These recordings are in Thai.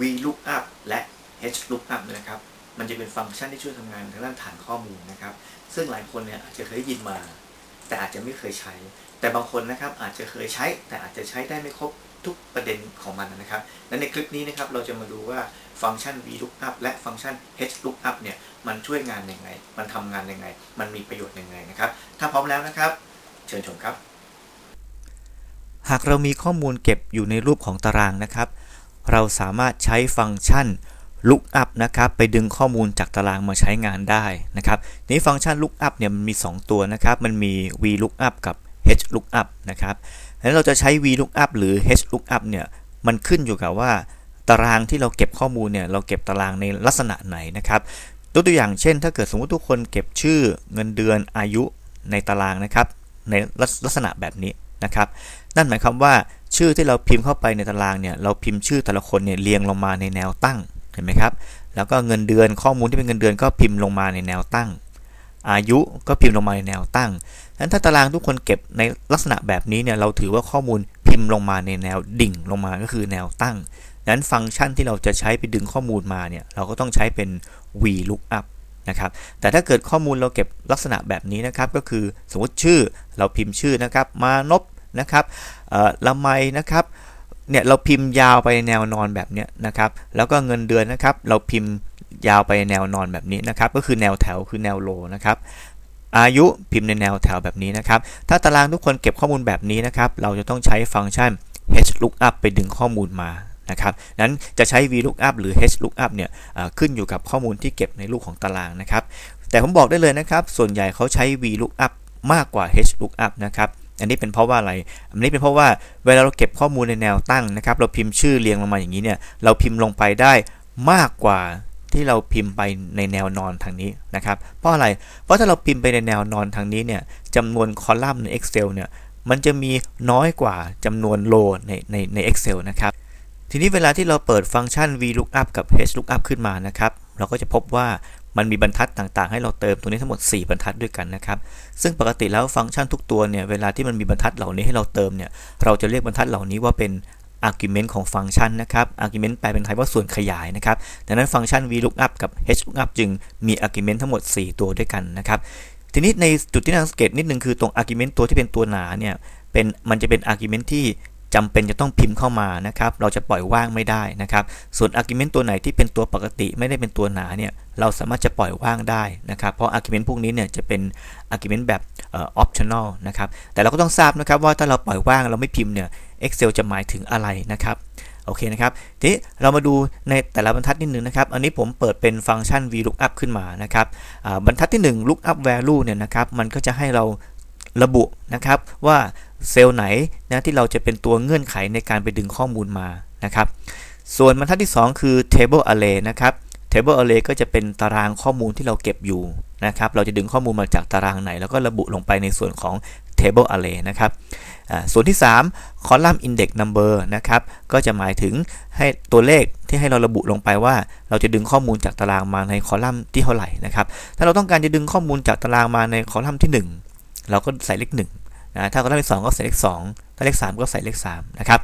VLOOKUP และ HLOOKUP เนี่ยนะครับ มันจะเป็นฟังก์ชันที่ช่วยทำงานทางด้านฐานข้อมูลนะครับ ซึ่งหลายคนเนี่ยอาจจะเคยยินมา แต่อาจจะไม่เคยใช้ แต่บางคนนะครับอาจจะเคยใช้ แต่อาจจะใช้ได้ไม่ครบทุกประเด็นของมันนะครับ และในคลิปนี้นะครับเราจะมาดูว่าฟังก์ชัน VLOOKUP และฟังก์ชัน HLOOKUP เนี่ยมันช่วยงานยังไง มันทำงานยังไง มันมีประโยชน์ยังไงนะครับ ถ้าพร้อมแล้วนะครับ เชิญชมครับ หากเรามีข้อมูลเก็บอยู่ในรูปของตารางนะครับ เราสามารถใช้ฟังก์ชัน lookup นะครับไปดึงข้อมูลจากตารางมาใช้งานได้นะครับนี้ฟังก์ชัน lookup เนี่ยมันมี 2 ตัวนะครับ มันมี vlookup กับ hlookup นะครับแล้วเราจะใช้ vlookup หรือ hlookup เนี่ยมันขึ้นอยู่กับว่า ตารางที่เราเก็บข้อมูลเนี่ยเราเก็บตารางในลักษณะไหนนะครับตัวตัวอย่างเช่น ถ้าเกิดสมมติทุกคนเก็บชื่อเงินเดือนอายุในตารางนะครับในลักษณะแบบนี้ นะครับ นั่นหมายความว่าชื่อที่เราพิมพ์เข้าไปในตารางเนี่ยเราพิมพ์ชื่อแต่ละคนเนี่ยเรียงลงมาในแนวตั้งเห็นไหมครับ แล้วก็เงินเดือนข้อมูลที่เป็นเงินเดือนก็พิมพ์ลงมาในแนวตั้ง อายุก็พิมพ์ลงมาในแนวตั้งฉะนั้นถ้าตารางทุกคนเก็บในลักษณะแบบนี้เนี่ยเราถือว่าข้อมูลพิมพ์ลงมาในแนวดิ่งลงมาก็คือแนวตั้งดังนั้นฟังก์ชันที่เราจะใช้ไปดึงข้อมูลมาเนี่ยเราก็ต้องใช้เป็น VLOOKUP นะครับแต่ถ้าเกิดข้อมูลเราเก็บลักษณะแบบนี้นะครับก็คือสมมติชื่อเราพิมพ์ชื่อนะครับ มานพนะครับละไมนะครับเนี่ยเราพิมพ์ยาวไปแนวนอนแบบนี้นะครับแล้วก็เงินเดือนนะครับ เราพิมพ์ยาวไปแนวนอนแบบนี้นะครับ ก็คือแนวแถวคือแนวโลนะครับอายุพิมพ์ในแนวแถวแบบนี้นะครับ ถ้าตารางทุกคนเก็บข้อมูลแบบนี้นะครับ เราจะต้องใช้ฟังก์ชัน HLOOKUP ไปดึงข้อมูลมา นะครับนั้นจะใช้ VLOOKUP หรือ HLOOKUP เนี่ยขึ้นอยู่กับข้อมูลที่เก็บในรูปของตารางนะครับ แต่ผมบอกได้เลยนะครับ ส่วนใหญ่เขาใช้ VLOOKUP มากกว่า HLOOKUP นะครับอันนี้เป็นเพราะว่าอะไร อันนี้เป็นเพราะว่าเวลาเราเก็บข้อมูลในแนวตั้งนะครับ เราพิมพ์ชื่อเรียงลงมาอย่างนี้เนี่ย เราพิมพ์ลงไปได้มากกว่าที่เราพิมพ์ไปในแนวนอนทางนี้นะครับ เพราะอะไร เพราะถ้าเราพิมพ์ไปในแนวนอนทางนี้เนี่ยจำนวนคอลัมน์ใน Excel เนี่ย มันจะมีน้อยกว่าจำนวนโลในในใน Excel นะครับ ทีนี้เวลาที่เราเปิดฟังก์ชัน VLOOKUP กับ HLOOKUP ขึ้นมานะครับ เราก็จะพบว่ามันมีบรรทัดต่างๆ ให้เราเติมตรงนี้ทั้งหมด 4 บรรทัดด้วยกันนะครับ ซึ่งปกติแล้วฟังก์ชันทุกตัวเนี่ย เวลาที่มันมีบรรทัดเหล่านี้ให้เราเติมเนี่ย เราจะเรียกบรรทัดเหล่านี้ว่าเป็น argument ของฟังก์ชันนะครับ argument แปลเป็นไทยว่าส่วนขยายนะครับ ดังนั้นฟังก์ชัน VLOOKUP กับ HLOOKUP จึงมี argument ทั้งหมด 4 ตัวด้วยกันนะครับ ทีนี้ในจุดที่น่าสังเกตนิดนึงคือตรง argument ตัวที่เป็นตัวหนาเนี่ย เป็น มันจะเป็น argument ที่ จำเป็นจะต้องพิมพ์เข้ามานะครับ เราจะปล่อยว่างไม่ได้นะครับ ส่วน argument ตัวไหนที่เป็นตัวปกติไม่ได้เป็นตัวหนาเนี่ย เราสามารถจะปล่อยว่างได้นะครับ เพราะ argument พวกนี้เนี่ยจะเป็น argument แบบ optional นะครับ แต่เราก็ต้องทราบนะครับว่าถ้าเราปล่อยว่างเราไม่พิมพ์เนี่ย Excel จะหมายถึงอะไรนะครับโอเคนะครับ ทีนี้เรามาดูในแต่ละบรรทัดนิดนึงนะครับ อันนี้ผมเปิดเป็นฟังก์ชัน VLOOKUP ขึ้นมานะครับบรรทัดที่ 1 lookup value เนี่ยนะครับ มันก็จะให้เรา ระบุนะครับว่าเซลล์ไหนนะที่เราจะเป็นตัวเงื่อนไขในการไปดึงข้อมูลมานะครับ ส่วนบรรทัดที่ 2 คือ table array นะครับ table array ก็จะเป็นตารางข้อมูลที่เราเก็บอยู่นะครับ เราจะดึงข้อมูลมาจากตารางไหน แล้วก็ระบุลงไปในส่วนของ table array นะครับส่วนที่ 3 column index number นะครับ ก็จะหมายถึงให้ตัวเลขที่ให้เราระบุลงไปว่า เราจะดึงข้อมูลจากตารางมาในคอลัมน์ที่เท่าไหร่นะครับ ถ้าเราต้องการจะดึงข้อมูลจากตารางมาในคอลัมน์ที่ 1 เราก็ใส่เลข1นะถ้าคอลัมน์ที่2ก็ใส่เลข2ถ้าเลข3ก็ใส่เลข3นะครับ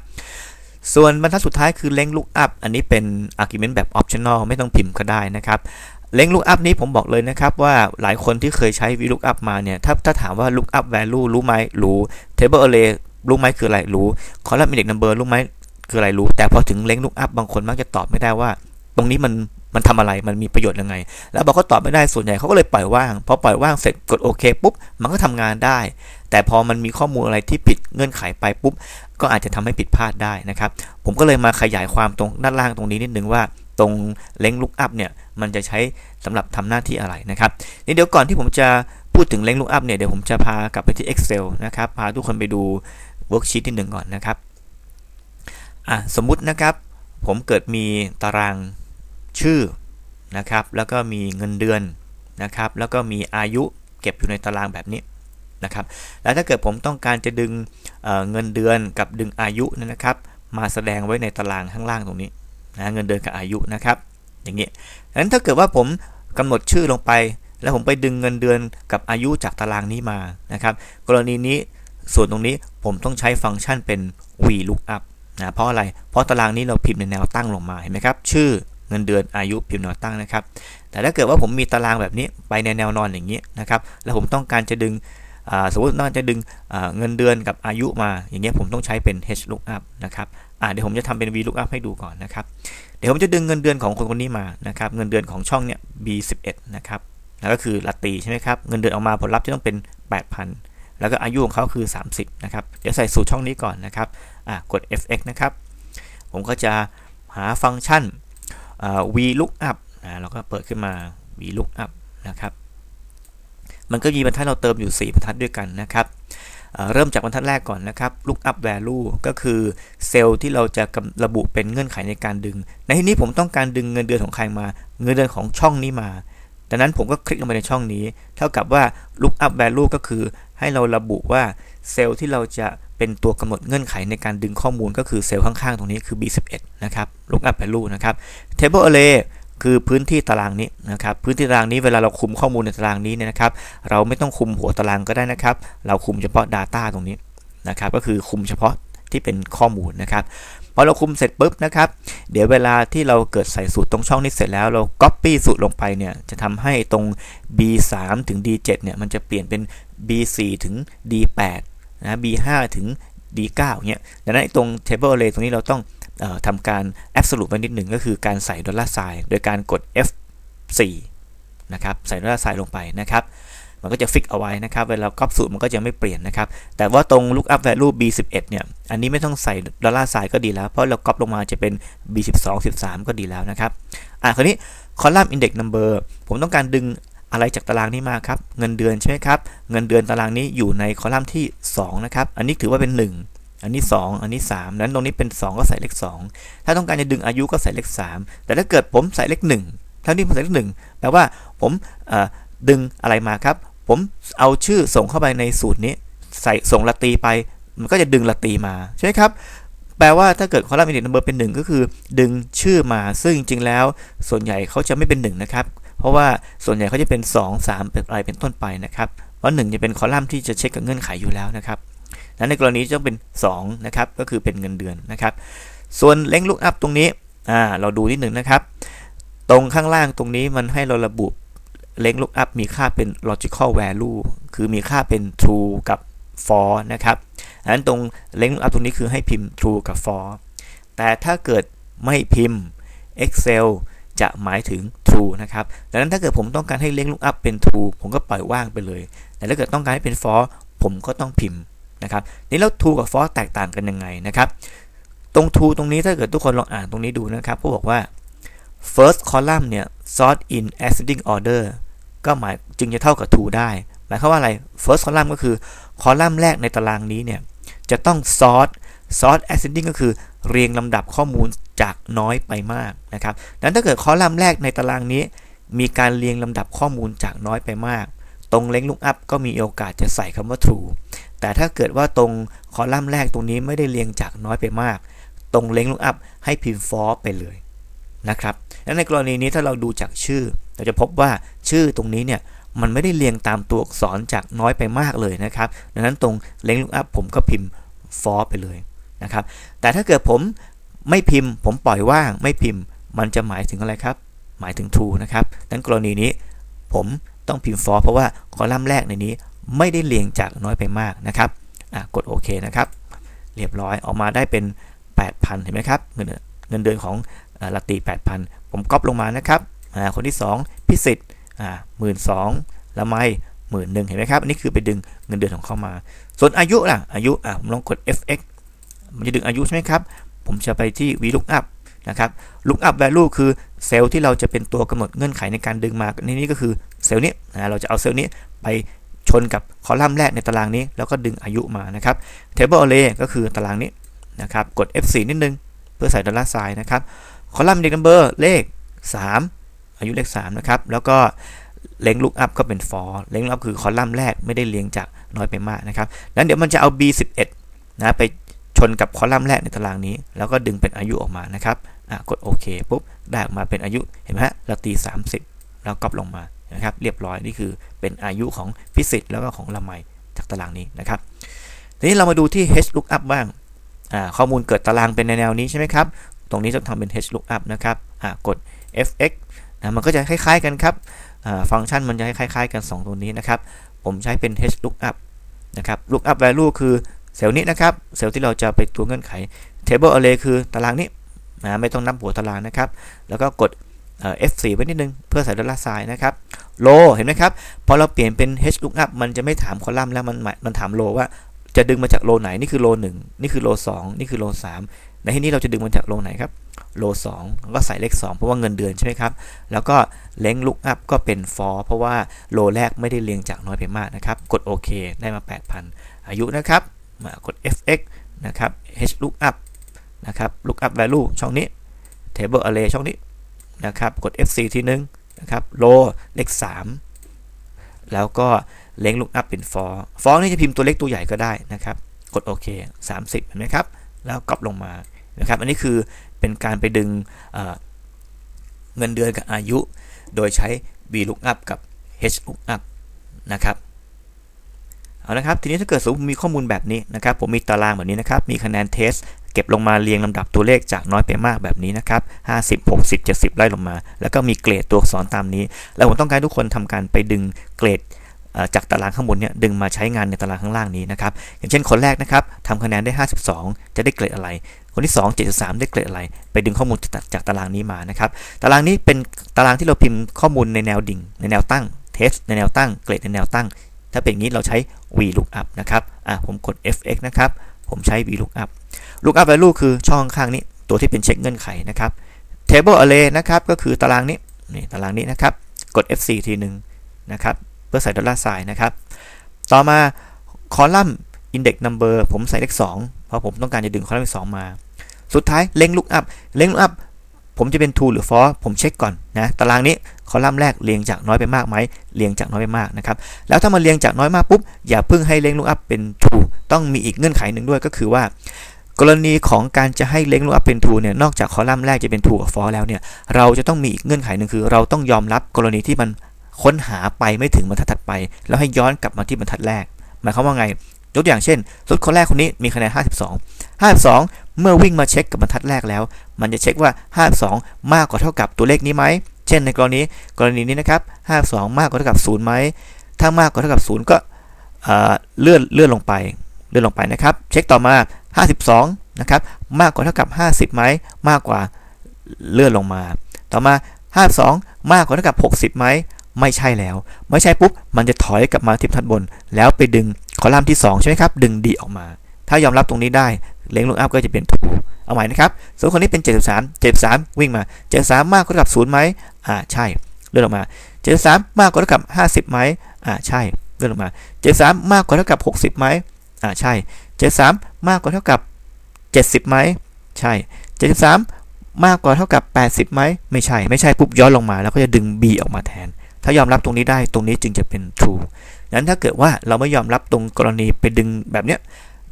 ส่วนบรรทัดสุดท้ายคือ length lookup อันนี้เป็น argument แบบ optional ไม่ต้องพิมพ์ก็ได้นะครับ length lookup นี้ผมบอกเลยนะครับว่าหลายคนที่เคยใช้ VLOOKUP มาเนี่ยถ้าถ้าถามว่า lookup value รู้ไหมรู้ table array รู้ไหมคืออะไรรู้ column index number รู้ไหมคืออะไรรู้ แต่พอถึง length lookup บางคนมักจะตอบไม่ได้ว่า ตรงนี้มัน มันทำอะไรมันมีประโยชน์ยังไง แล้วบอกเขาตอบไม่ได้ส่วนใหญ่เขาก็เลยปล่อยว่างพอปล่อยว่างเสร็จกดโอเคปุ๊บมันก็ทำงานได้ แต่พอมันมีข้อมูลอะไรที่ผิดเงื่อนไขไปปุ๊บก็อาจจะทำให้ผิดพลาดได้นะครับ ผมก็เลยมาขยายความตรงด้านล่างตรงนี้นิดนึงว่าตรงเล้งลุกอัพเนี่ยมันจะใช้สำหรับทำหน้าที่อะไรนะครับนี่เดี๋ยวก่อนที่ผมจะพูดถึงเล้งลุกอัพเนี่ยเดี๋ยวผมจะพากลับไปที่ Excel นะครับพาทุกคนไปดูเวิร์กชีตที่หนึ่งก่อนนะครับอะสมมุตินะครับผมเกิดมีตาราง ชื่อนะครับแล้วก็มีเงินเดือนนะครับแล้วก็มีอายุเก็บอยู่ในตารางแบบนี้นะครับแล้วถ้าเกิดผมต้องการจะดึงเเงินเดือนกับดึงอายุนะครับมาแสดงไว้ในตารางข้างล่างตรงนี้นะเงินเดือนกับอายุนะครับอย่างนี้ดังนั้นถ้าเกิดว่าผมกำหนดชื่อลงไป แล้วผมไปดึงเงินเดือนกับอายุจากตารางนี้มานะครับกรณีนี้ส่วนตรงนี้ผมต้องใช้ฟังก์ชันเป็น VLOOKUP นะเพราะอะไร เพราะตารางนี้เราพิมพ์ในแนวตั้งลงมาเห็นไหมครับ ชื่อ เงินเดือนอายุพิมพ์แนวตั้งนะครับ แต่ถ้าเกิดว่าผมมีตารางแบบนี้ไปในแนวนอนอย่างนี้นะครับ แล้วผมต้องการจะดึงสมมติต้องการจะดึงเงินเดือนกับอายุมา อย่างเงี้ยผมต้องใช้เป็น h lookup นะครับเดี๋ยวผมจะทำเป็น v lookup ให้ดูก่อนนะครับ เดี๋ยวผมจะดึงเงินเดือนของคนคนนี้มานะครับ เงินเดือนของช่องเนี้ย b11 นะครับ แล้วก็คือลาตีใช่ไหมครับ เงินเดือนออกมาผลลัพธ์จะต้องเป็น 8,000 แล้วก็อายุของเขาคือ 30 นะครับ เดี๋ยวใส่สูตรช่องนี้ก่อนนะครับกด fx นะครับ ผมก็จะหาฟังก์ชัน v lookup อ่าเราก็เปิดขึ้นมา v lookup นะครับ มันก็มีบรรทัดเราเติมอยู่ 4 บรรทัดด้วยกันนะครับเริ่มจากบรรทัดแรกก่อนนะครับ lookup value ก็คือเซลล์ที่เราจะกำระบุเป็นเงื่อนไขในการดึง ในที่นี้ผมต้องการดึงเงินเดือนของใครมา เงินเดือนของช่องนี้มา ดังนั้นผมก็คลิกลงไปในช่องนี้ เท่ากับว่า lookup value ก็คือให้เราระบุว่าเซลล์ที่เราจะ เป็นตัวกำหนดเงื่อนไขในการดึงข้อมูลก็คือเซลล์ข้างๆ ตรงนี้คือ B11 นะครับ lookup value นะครับ table array คือพื้นที่ตารางนี้นะครับพื้นที่ตารางนี้เวลาเราคุมข้อมูลในตารางนี้เนี่ยนะครับ เราไม่ต้องคุมหัวตารางก็ได้นะครับ เราคุมเฉพาะ Data ตรงนี้นะครับ ก็คือคุมเฉพาะที่เป็นข้อมูลนะครับพอเราคุมเสร็จปุ๊บนะครับ เดี๋ยวเวลาที่เราเกิดใส่สูตรตรงช่องนี้เสร็จแล้วเรา Copy สูตรลงไปเนี่ยจะทำให้ตรง B3 ถึง D7 เนี่ยมันจะเปลี่ยนเป็น B4 ถึง D8 นะ B5 ถึง D9 เนี่ยดังนั้นตรง Table Array ตรงนี้เราต้องออทำการ Absolute ไว้นิดหนึ่งก็คือการใส่ดอลลาร์ไซน์โดยการกด F4 นะครับใส่ดอลลาร์ไซน์ลงไปนะครับมันก็จะฟิกเอาไว้นะครับเวลาก๊อปสูตรมันก็จะไม่เปลี่ยนนะครับ แต่ว่าตรง lookup value b11 เนี่ย อันนี้ไม่ต้องใส่ดอลลาร์ไซน์ก็ดีแล้ว เพราะเราก๊อปลงมาจะเป็น b12 13 ก็ดีแล้วนะครับ อะคราวนี้คอลัมน์ index number ผมต้องการดึง อะไรจากตารางนี้มาครับ เงินเดือนใช่ไหมครับ เงินเดือนตารางนี้อยู่ในคอลัมน์ที่ 2 นะครับ อันนี้ถือว่าเป็น 1 อันนี้ 2 อันนี้ 3 นั้นตรงนี้เป็น 2 ก็ใส่เลข 2 ถ้าต้องการจะดึงอายุก็ใส่เลข 3 แต่ถ้าเกิดผมใส่เลข1เท่านี้ผมใส่เลข1แปลว่าผมดึงอะไรมาครับ ผมเอาชื่อส่งเข้าไปในสูตรนี้ ใส่ส่งละตีไป มันก็จะดึงละตีมาใช่ไหมครับแปลว่าถ้าเกิดคอลัมน์ index number เป็น 1 ก็คือ ดึงชื่อมาซึ่งจริงๆแล้ว ส่วนใหญ่เขาจะไม่เป็น 1 นะครับ เพราะว่าส่วนใหญ่เขาจะเป็น 2 3เป็นอะไรเป็นต้นไปนะครับ เพราะ1จะเป็นคอลัมน์ที่จะเช็คกับเงื่อนไขอยู่แล้วนะครับนั้นในกรณีจะต้องเป็น2นะครับก็คือเป็นเงินเดือนนะครับ ส่วนเล้งลุกอัพตรงนี้อ่าเราดูนิดหนึ่งนะครับ ตรงข้างล่างตรงนี้มันให้เราระบุเล้ง lookup มีค่าเป็น logical value คือมีค่าเป็น true กับ for นะครับอันนั้นตรงเล้ง lookup ตรงนี้คือให้พิมพ์ true กับ for แต่ถ้าเกิดไม่พิมพ์ Excel จะหมายถึง true นะครับดังนั้นถ้าเกิดผมต้องการให้เล้ง lookup เป็น true ผมก็ปล่อยว่างไปเลย แต่ถ้าเกิดต้องการให้เป็น for ผมก็ต้องพิมพ์นะครับนี่แล้ว true กับ for แตกต่างกันยังไงนะครับ ตรง true ตรงนี้ถ้าเกิดทุกคนลองอ่านตรงนี้ดูนะครับก็บอกว่า first column เนี่ย sort in ascending order ก็หมายจึงจะเท่ากับ to ได้ หมายความว่าอะไร first column ก็คือคอลัมน์แรกในตารางนี้เนี่ยจะต้อง sort sort ascending ก็คือ เรียงลำดับข้อมูลจากน้อยไปมากนะครับดังนั้นถ้าเกิดคอลัมน์แรกในตารางนี้ มีการเรียงลำดับข้อมูลจากน้อยไปมาก ตรงเล้ง lookup ก็มีโอกาสจะใส่คำว่า true แต่ถ้าเกิดว่าตรงคอลัมน์แรกตรงนี้ไม่ได้เรียงจากน้อยไปมาก ตรงเล้ง lookup ให้พิมพ์ false ไปเลยนะครับและในกรณีนี้ถ้าเราดูจากชื่อ เราจะพบว่าชื่อตรงนี้เนี่ยมันไม่ได้เรียงตามตัวอักษรจากน้อยไปมากเลยนะครับ ดังนั้นตรงเล้งลุกอัพผมก็พิมพ์ for ไปเลย นะครับ แต่ถ้าเกิดผมไม่พิมพ์ ผมปล่อยว่างไม่พิมพ์ มันจะหมายถึงอะไรครับ หมายถึง true นะครับดังนั้นกรณีนี้ผมต้องพิมพ์ for เพราะว่าคอลัมน์แรกในนี้ไม่ได้เรียงจากน้อยไปมากนะครับกดโอเคนะครับ เรียบร้อยออกมาได้เป็น 8,000 เห็นไหมครับ เงินเงินเดือนของลาตี8,000 ผมก๊อปลงมานะครับคนที่ 2 พิสิทธิ์หมื่นสองละไมหมื่นหนึ่งเห็นไหมครับ อันนี้คือไปดึงเงินเดือนของเขามา ส่วนอายุล่ะ อายุอะผมลองกด fx มันจะดึงอายุใช่ไหมครับ ผมจะไปที่ vlookup นะครับ lookup value คือเซลล์ที่เราจะเป็นตัวกำหนดเงื่อนไขในการดึงมาในนี้ก็คือเซลล์นี้นะเราจะเอาเซลล์นี้ไปชนกับคอลัมน์แรกในตารางนี้ แล้วก็ดึงอายุมานะครับ table array ก็คือตารางนี้นะครับกด F4 นิดนึง เพื่อใส่ดอลลาร์ไซน์นะครับคอลัมน์เด็กนัมเบอร์เลข 3 อายุเลข3นะครับแล้วก็เล้งลุกอัพก็เป็น for เล้งลุกอัพคือคอลัมน์แรกไม่ได้เรียงจากน้อยไปมากนะครับแล้วเดี๋ยวมันจะเอา b11 นะไป ชนกับคอลัมน์แรกในตารางนี้ แล้วก็ดึงเป็นอายุออกมานะครับกดโอเคปุ๊บได้ออกมาเป็นอายุเห็นไหมฮะเราตี 30 แล้วกลับลงมานะครับเรียบร้อยนี่คือเป็นอายุของฟิสิกส์แล้วก็ของละไมจากตารางนี้นะครับทีนี้เรามาดูที่ h lookup บ้างข้อมูลเกิดตารางเป็นในแนวนี้ใช่ไหมครับ ตรงนี้ต้องทำเป็น h lookup นะครับกด fx นะมันก็จะคล้ายๆกันครับฟังก์ชันมันจะคล้ายๆกัน 2 ตัวนี้นะครับ ผมใช้เป็น h lookup นะครับ lookup value คือ เซลล์นี้นะครับ เซลล์ที่เราจะไปตัวเงื่อนไข table array คือตารางนี้นะไม่ต้องนับหัวตารางนะครับ แล้วก็กดเอ่อ F4 ไว้นิดนึง เพื่อใส่ดอลลาร์ไซน์นะครับ row เห็นไหมครับ พอเราเปลี่ยนเป็น h lookup มันจะไม่ถามคอลัมน์แล้ว มันมันถาม row ว่าจะดึงมาจาก row ไหน นี่คือ row 1นี่คือ row 2นี่คือ row 3ในที่นี้เราจะดึงมาจาก row ไหนครับ row 2แล้วก็ใส่เลข 2 เพราะว่าเงินเดือนใช่ไหมครับ แล้วก็ length lookup ก็เป็น for เพราะว่า row แรกไม่ได้เรียงจากน้อยไปมากนะครับ กดโอเคได้มา 8,000 อายุนะครับ มากด fx นะครับ h lookup นะครับ lookup value ช่องนี้ table array ช่องนี้นะครับ กด f4 ทีนึงนะครับ row เลข 3 แล้วก็ length lookup เป็น for for นี่จะพิมพ์ตัวเล็กตัวใหญ่ก็ได้นะครับ กดโอเค30 เห็นไหมครับ แล้วกลับลงมานะครับ อันนี้คือเป็นการไปดึงเงินเดือนกับอายุ โดยใช้ v lookup กับ h lookup นะครับ เอาละครับทีนี้ถ้าเกิดสมมติมีข้อมูลแบบนี้นะครับผมมีตารางแบบนี้นะครับมีคะแนนเทสเก็บลงมาเรียงลำดับตัวเลขจากน้อยไปมากแบบนี้นะครับ50 60 70 ไล่ลงมา แล้วก็มีเกรดตัวอักษรตามนี้ แล้วผมต้องการทุกคนทำการไปดึงเกรดจากตารางข้างบนเนี่ยดึงมาใช้งานในตารางข้างล่างนี้นะครับอย่างเช่นคนแรกนะครับทำคะแนนได้ 52 จะได้เกรดอะไร คนที่ 2 73 ได้เกรดอะไร ไปดึงข้อมูลจากจากตารางนี้มานะครับตารางนี้เป็นตารางที่เราพิมพ์ข้อมูลในแนวดิ่งในแนวตั้งเทสในแนวตั้งเกรดในแนวตั้ง ถ้าเป็นอย่างนี้เราใช้ VLOOKUP นะครับอะผมกด fx นะครับ ผมใช้ VLOOKUP lookup value คือช่องข้างนี้ ตัวที่เป็นเช็คเงื่อนไขนะครับ table array นะครับ ก็คือตารางนี้ นี่ตารางนี้นะครับ กด f4 ทีหนึ่งนะครับ เพื่อใส่ดอลลาร์ไซน์นะครับ ต่อมาคอลัมน์ index number ผมใส่เลข2เพราะผมต้องการจะดึงคอลัมน์ที่2มา สุดท้ายเล็ง lookup เล็ง lookup ผมจะเป็น true หรือ false ผมเช็คก่อนนะ ตารางนี้ คอลัมน์แรกเรียงจากน้อยไปมากไหมเรียงจากน้อยไปมากนะครับแล้วถ้ามันเรียงจากน้อยมากปุ๊บอย่าเพิ่งให้เล็ง lookup เป็น true ต้องมีอีกเงื่อนไขหนึ่งด้วยก็คือว่า กรณีของการจะให้เล็ง lookup เป็น true เนี่ยนอกจากคอลัมน์แรกจะเป็น true กับ false แล้วเนี่ยเราจะต้องมีอีกเงื่อนไขหนึ่งคือ เราต้องยอมรับกรณีที่มันค้นหาไปไม่ถึงบรรทัดถัดไป แล้วให้ย้อนกลับมาที่บรรทัดแรกหมายความว่าไงยกตัวอย่างเช่นสมมติคนแรกคนนี้มีคะแนน 52 52 เมื่อวิ่งมาเช็คกับบรรทัดแรกแล้ว มันจะเช็คว่า 52 มากกว่าเท่ากับตัวเลขนี้ไหม เช่นในกรณีกรณีนี้นะครับ52มากกว่าเท่ากับ0ไหมถ้ามากกว่าเท่ากับ0ก็เอ่อเลื่อนเลื่อนลงไปเลื่อนลงไปนะครับ เช็คต่อมา 52นะครับมากกว่าเท่ากับ 50ไหมมากกว่าเลื่อนลงมา ต่อมา 52 มากกว่าเท่ากับ 60ไหมไม่ใช่แล้ว ไม่ใช่ปุ๊บมันจะถอยกลับมาที่ทัดบน แล้วไปดึงคอลัมน์ที่ 2 ใช่ไหมครับ ดึง D ออกมา ถ้ายอมรับตรงนี้ได้ เลงลูกอัพก็จะเป็น true เอาใหม่นะครับส่วนคนนี้เป็น 73 73 วิ่งมา 73 มากกว่าเท่ากับ0ไหมอ่าใช่เลื่อนลงมา 73 มากกว่าเท่ากับ 50ไหมอ่าใช่เลื่อนลงมา 73 มากกว่าเท่ากับ 60ไหมอ่าใช่ 73 มากกว่าเท่ากับ 70ไหมใช่ 73 มากกว่าเท่ากับ 80ไหมไม่ใช่ ไม่ใช่ปุ๊บย้อนลงมา แล้วก็จะดึง B ออกมาแทน ถ้ายอมรับตรงนี้ได้ตรงนี้จึงจะเป็น true นั้นถ้าเกิดว่าเราไม่ยอมรับตรงกรณีไปดึงแบบเนี้ย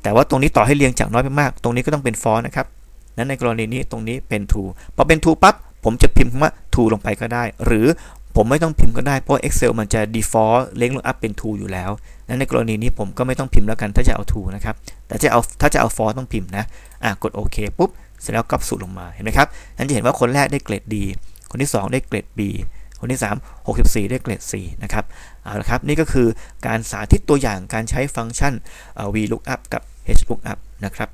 แต่ว่าตรงนี้ต่อให้เรียงจากน้อยไปมาก ตรงนี้ก็ต้องเป็น false นะครับ นั้นในกรณีนี้ตรงนี้เป็น true พอเป็น true ปั๊บผมจะพิมพ์คำว่า true ลงไปก็ได้ หรือผมไม่ต้องพิมพ์ก็ได้เพราะ Excel มันจะ default เล็งลง up เป็น true อยู่แล้ว นั้นในกรณีนี้ผมก็ไม่ต้องพิมพ์แล้วกันถ้าจะเอา true นะครับ แต่จะเอาถ้าจะเอา false ต้องพิมพ์นะ อะกดโอเคปุ๊บ เสร็จแล้วกลับสูตรลงมา เห็นไหมครับนั้นจะเห็นว่าคนแรกได้เกรด D คนที่ 2 ได้เกรด B คนที่ 3 64 ได้เกรด C นะครับ เอาละครับ นี่ก็คือการสาธิตตัวอย่างการใช้ฟังก์ชันเอ่อ VLOOKUP กับ HLOOKUP นะครับ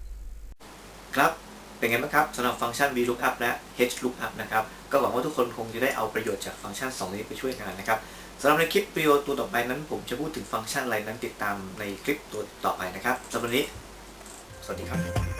ครับ เป็นไงบ้างครับสำหรับฟังก์ชัน VLOOKUP และ HLOOKUP นะครับก็หวังว่าทุกคนคงจะได้เอาประโยชน์จากฟังก์ชัน 2 นี้ไปช่วยงานนะครับสำหรับในคลิปวิดีโอตัวต่อไปนั้น ผมจะพูดถึงฟังก์ชันอะไรนั้นติดตามในคลิปตัวต่อไปนะครับสำหรับวันนี้ สวัสดีครับ